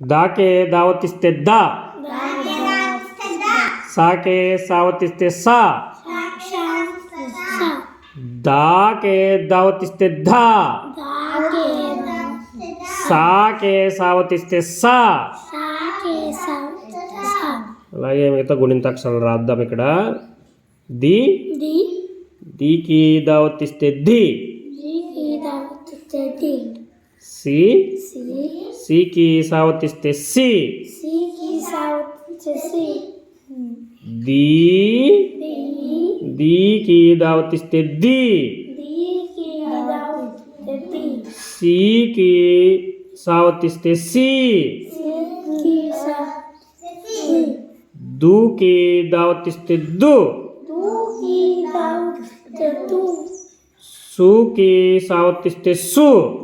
దాకే దావతిస్తే దా. సాకే సావతిస్తే సా. దాకే దావతిస్తే ధా సాకే సావతిస్తే సా. అలాగే మిగతా గుణింతాక్షరాలు రాద్దాం ఇక్కడ. ది. దీకి దావతిస్తే ది. सी? सी. की सावत सी। सी की सावत सी. दी? दी. की दावत इस्ते दी। सी की सावत इस्ते सी। दू की दावत दू. सु की सावत इस्ते सु।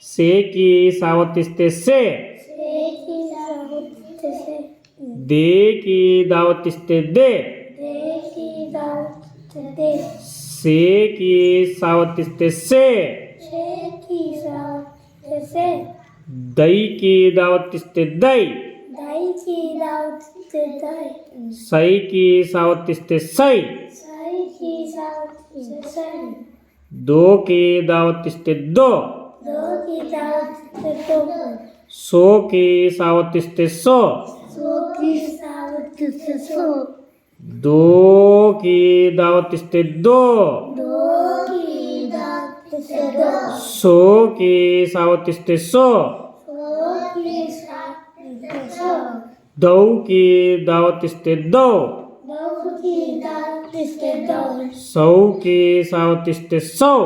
से की सावतिस्ते से। दे की दावतिस्ते दे। से की सावतिस्ते से। दई की दावतिस्ते दई। सही की सावतिस्ते सही सही की सावतिस्ते सही दो की दावत स्थित दो। सो की सावत स्थित सो। दो की दावत स्थित दो। सो के सावत स्थित सो। दो की दावत स्थित दो। సౌ కే సావతిష్టే సౌ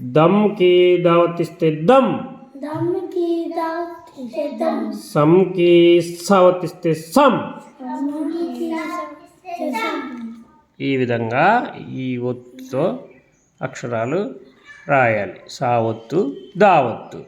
దమ్ కే దావతిష్టే దమ్ సమ్ కే సావతిష్టే సమ్ ఈ విధంగా ఈ ఒత్తుతో అక్షరాలు రాయాలి. సావత్తు దావత్తు